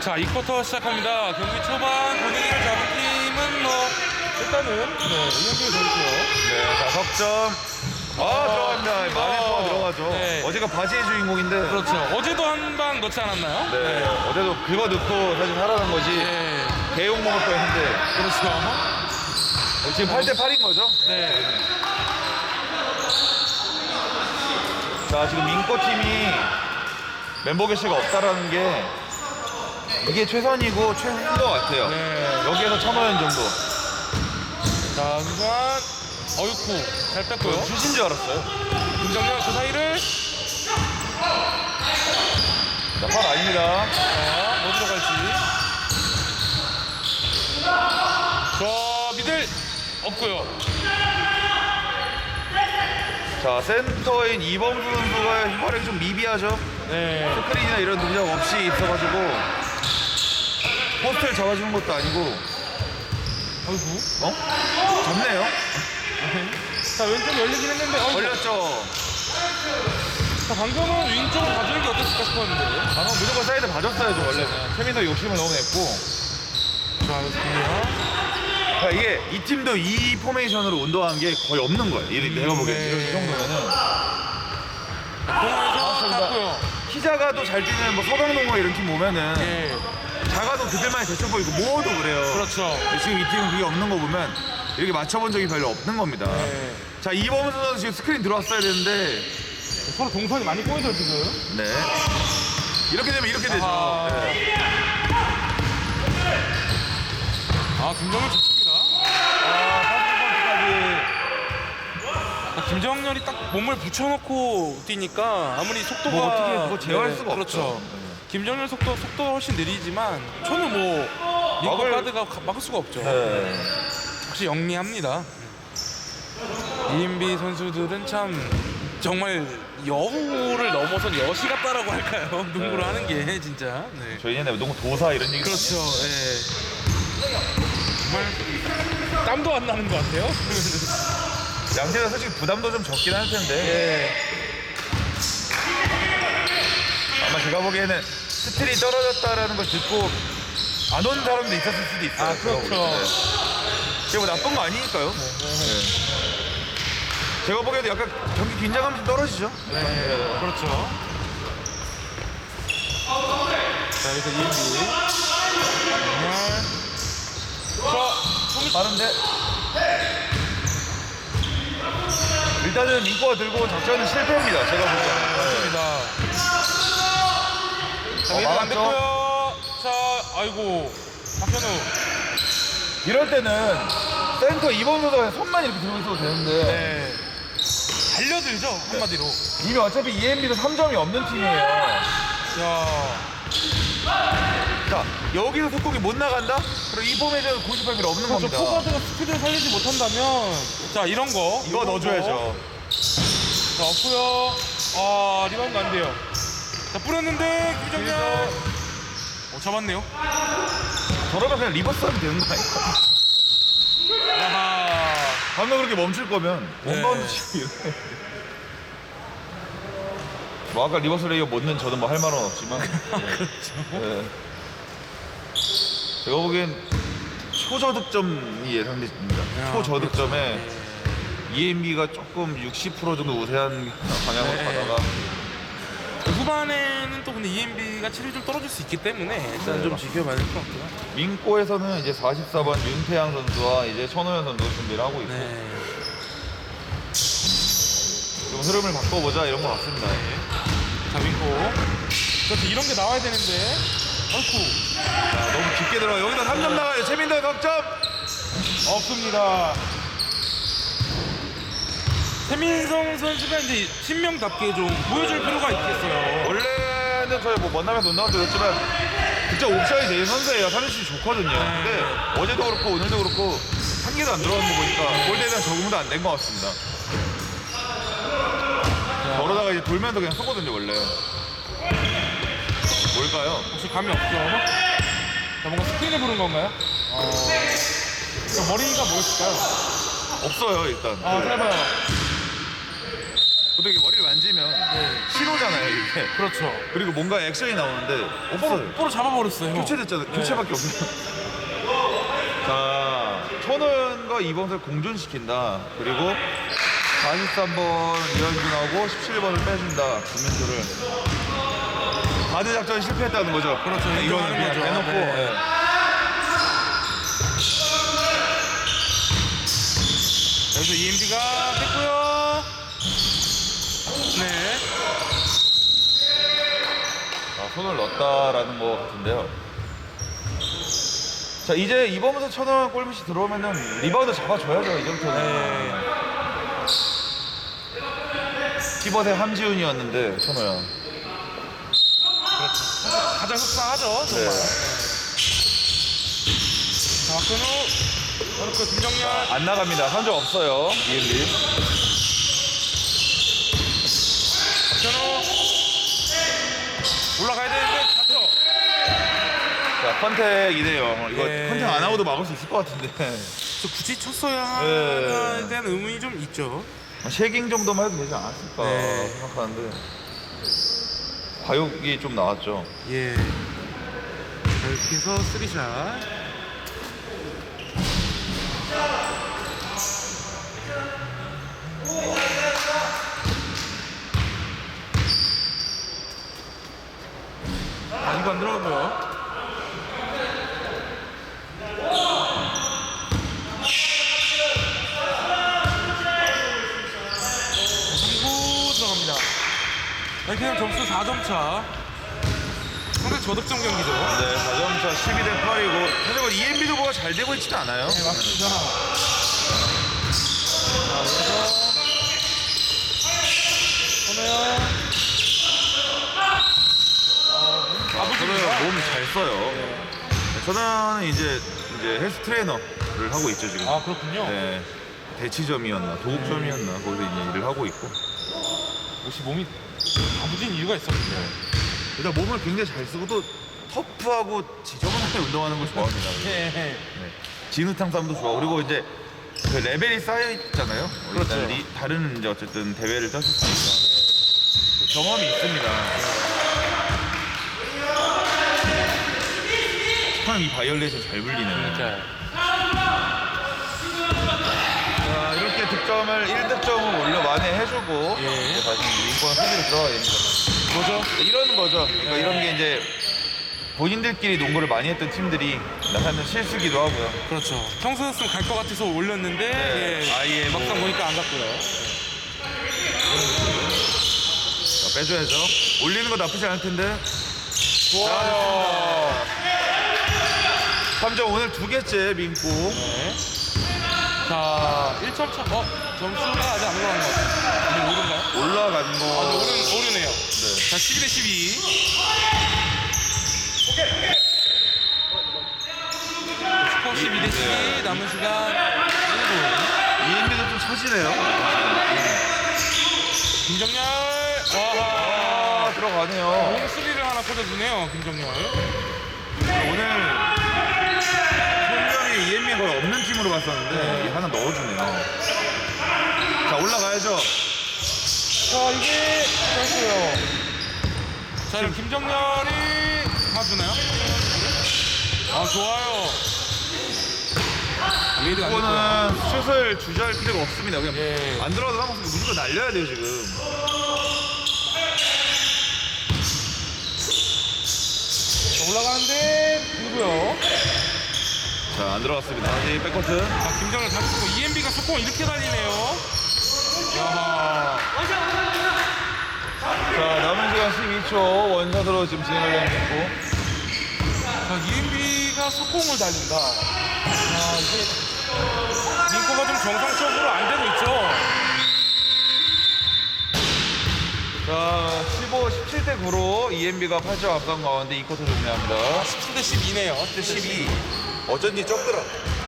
자, 2쿼터 시작합니다. 경기 초반 분위기를 잡은 팀은 뭐 일단은 네, 이현규 선수요. 네, 자 석점. 아, 들어갑니다. 만에 또 들어가죠. 네. 어제가 바지의 주인공인데. 그렇죠. 어제도 한 방 넣지 않았나요? 네, 어제도 긁어 넣고 사실 살아난 거지. 네. 대용 먹을 뻔했는데 그렇죠. 지금 8대 8인 거죠? 네. 자, 지금 민코 팀이 멤버 개시가 없다라는 게 이게 최선이고 최후인 것 같아요. 네. 여기에서 천호연 정도. 자, 김수환. 어유쿠. 잘 뺐고요. 주신 줄 알았어요. 김정현 그 사이를. 자, 팔 아닙니다. 자, 뭐 들어갈지. 저 미들 없고요. 자, 센터인 이범수 선수가 활약이 좀 미비하죠. 네. 스크린이나 이런 동작 없이 있어가지고 포스트를 잡아주는 것도 아니고 어이구. 어? 잡네요. 자, 왼쪽 열리긴 했는데. 어이구. 걸렸죠. 자, 방금은 윙 쪽으로 가주는 게 어땠을까 싶었는데. 아, 무조건 사이드 봐줬어야죠 원래. 최민서 욕심을 너무 냈고. 자, 좋습니다. 자, 이게 이 팀도 이 포메이션으로 운동한 게 거의 없는 거예요. 이, 내가 보기엔 네. 이 정도면은 공에서 맞습니다. 탔고요. 키 작아도 잘 뛰는 뭐 서강동호 이런 팀 보면은 예. 작아도 그들만의 대처 보이고 모어도 그래요. 그렇죠. 근데 지금 이 팀은 그게 없는 거 보면 이렇게 맞춰본 적이 별로 없는 겁니다. 네. 자 이범수 선수 지금 스크린 들어왔어야 되는데 서로 동선이 많이 꼬이죠, 지금. 네 이렇게 되면 이렇게 되죠. 네. 아, 김정현 좋습니다. 아, 김정열이 딱 몸을 붙여놓고 뛰니까 아무리 속도가 뭐 어떻게 그거 제어할 네, 수가 그렇죠. 김정열 속도 속도가 훨씬 느리지만 저는 뭐 링커 막을- 가드가 가- 막을 수가 없죠. 네. 역시 영리합니다. 이인비 선수들은 참 정말 여우를 넘어선 여시 같다라고 할까요? 농구를 하는 게 진짜. 네. 저희 옛날에 너무 도사 이런 얘기 그렇죠. 예. 정말 땀도 안 나는 것 같아요. 양재가 솔직히 부담도 좀 적긴 할 텐데 예. 아마 제가 보기에는 스틸이 떨어졌다라는 걸 듣고 안 온 사람도 있었을 수도 있어요. 아, 그렇죠. 그게 뭐 나쁜 거 아니니까요. 네. 제가 보기에도 약간 경기 긴장감 좀 떨어지죠. 네, 그렇죠. 자, 여기서. 자, 송이 빠른데 일단은 민코가 들고 작전은 실패입니다. 제가 보기에는. 좋습니다. 자, 어, 왼쪽 안? 됐고요. 자, 아이고. 박현우. 이럴 때는 센터 이범수가 그냥 손만 이렇게 들고 있어도 되는데 네. 달려들죠, 한마디로. 이미 어차피 EMB도 3점이 없는 팀이에요. 야. 자 여기서 속공이 못 나간다? 그럼 이 포메이션은 98mm 없는 그렇죠. 겁니다. 포가드가 스피드를 살리지 못한다면. 자, 이런 거. 이거 넣어줘야죠. 자, 없고요. 아, 리바운드 안 돼요. 자, 뿌렸는데 김정현. 어, 잡았네요. 저러면 그냥 리버스 하면 되는 거 아니야? 아하. 방금 그렇게 멈출 거면 네. 원바운드 치고 이렇게. 뭐 아까 리버스 레이어 못 넣은 저는 뭐 할 말은 없지만 네. 제가 보기엔 초저득점이 예상됩니다. 야, 초저득점에 EMB가 조금 60% 정도 우세한 방향으로 네. 가다가 그 후반에는 또 근데 EMB가 체력이 좀 떨어질 수 있기 때문에 일단 네, 좀. 지켜봐야 될 것 같고요. 민코에서는 이제 44번 윤태양 선수와 이제 천호연 선수가 준비를 하고 있고 네. 좀 흐름을 바꿔보자 이런 것 같습니다. 자, 윙코. 그렇죠. 이런 게 나와야 되는데. 아이쿠. 자, 너무 깊게 들어가 여기서 3점 나가요. 최민도의 석점. 없습니다. 세민성 선수가 이제 신명답게 좀 보여줄 필요가 있겠어요. 원래는 저희 뭐 운동할 때 그랬지만 진짜 옵션이 되는 선수예요. 사실이 좋거든요. 근데 어제도 그렇고 오늘도 그렇고 한 개도 안 들어간 거 보니까 골대에 대한 적응도 안 된 것 같습니다. 저러다가 이제 돌면서 그냥 쏘거든요 원래. 뭘까요? 혹시 감이 없죠? 자, 뭔가 스크린을 부른 건가요? 어... 그 머리가 뭐였을까요? 없어요 일단. 아, 짧아요. 보통 이렇게 머리를 만지 던지면 신호잖아요 이게. 그렇죠. 그리고 뭔가 액션이 나오는데 없어요. 뽀로 잡아버렸어요. 교체됐잖아요. 네. 교체밖에 없어요. 자, 천원과 이범설 공존시킨다. 그리고 43번 이현준하고 17번을 빼준다. 김민수를. 가드 작전이 실패했다는 거죠. 그렇죠. 네, 이거는 인정하는 그냥 거죠. 대놓고. 네. 네. 여기서 EMP가 뺐고요. 네. 자, 손을 넣었다라는 것 같은데요. 자, 이제 이범수 천원 골밑이 들어오면은 리바운드 잡아줘야죠, 이제부터는. 네. 티벗의 함지훈이었는데, 천호야. 가장 흡사하죠. 정말. 네. 자, 박근우. 그렇고 김정렬. 안 나갑니다. 한점 없어요. 이은비. 박현우. 올라가야 되는데 잡죠. 자, 컨택이네요. 이거 예. 컨택 안 하고도 막을 수 있을 것 같은데. 저 굳이 쳤어야 네. 하나에 대한 의문이 좀 있죠. 쉐깅 정도만 해도 되지 않았을까 네. 생각하는데. 과욕이 좀 나왔죠. 예. 자, 이렇게 해서 쓰리샷. 아, 이거 안 들어가고요. 그리고 들어갑니다. 되면 점수 4점 차. 상당히 저득점 경기죠. 네, 4점차 12대 8이고. 사실 뭐 EMB도 뭐가 잘 되고 있지도 않아요. 네, 맞습니다. 자, 그래서 선우야. 아, 저는 아버지가 몸잘 써요. 저는 이제 이제 헬스 트레이너를 하고 있죠 지금. 아 그렇군요. 네. 대치점이었나 도곡점이었나 거기서 이제 일을 하고 있고. 역시 몸이 아버지인 이유가 있었군요. 일단 몸을 굉장히 잘 쓰고 또 터프하고 지저분하게 운동하는 걸 좋아합니다. 네. 네. 진흙탕 싸움도 좋아. 그리고 이제 그 레벨이 쌓여 있잖아요. 그렇죠. 리- 다른 이제 어쨌든 대회를 떴었으니까 그 경험이 있습니다. 참 이 바이올레이션 잘 불리네. 그러니까 자, 이렇게 득점을 1득점을 올려 많이 해주고 예. 이제 다시 인권 수비로 들어가야 됩니다. 뭐죠? 이러는 거죠. 그러니까 이런 게 이제 본인들끼리 농구를 많이 했던 팀들이 나타나는 실수기도 하고요. 그렇죠. 평소였으면 갈 것 같아서 올렸는데 네, 예. 아예 뭐- 막상 보니까 안 갔고요. 자, 빼줘야죠. 올리는 거 나쁘지 않을 텐데. 좋아요. 3점 오늘 두 개째 민고. 네. 자, 1점 차. 어, 점수가 아직 안 올라간 것 같아요. 아니, 오른가요? 올라간 거. 아, 네, 오른, 오르네요. 네. 자, 12 대 12. 스코어 12 대 12. 남은 시간 1분. 이인비도 좀 처지네요. 김정렬. 아, 와. 들어가네요. 롱스리를 하나 꽂아주네요, 김정렬. 오늘 이인비 거의 없는 팀으로 봤었는데 이게 하나 넣어주네요. 자, 올라가야죠. 자, 이게 짧고요. 자, 그럼 김정렬이 봐주나요? 아, 좋아요. 웨이드가 안 됐고요. 이거는 슛을 주저할 필요가 없습니다. 그냥 예. 안 들어가도 상관없으니까 무조건 날려야 돼요, 지금. 자, 올라가는데 그리고요. 자, 안 들어갔습니다. 다시 백커트. 자, 김정을 다시 쓰고 EMB가 속공 이렇게 달리네요. 야, 자, 남은 시간 12초 원샷으로 지금 진행을 하고 자, EMB가 속공을 달린다. 야, 이게 링코가 좀 정상적으로 안 되고 있죠. 자, 15, 17대 9로 EMB가 8점 앞선 가운데 2쿼터 종료합니다. 17대 12네요. 17대 12. 어쩐지 적더라.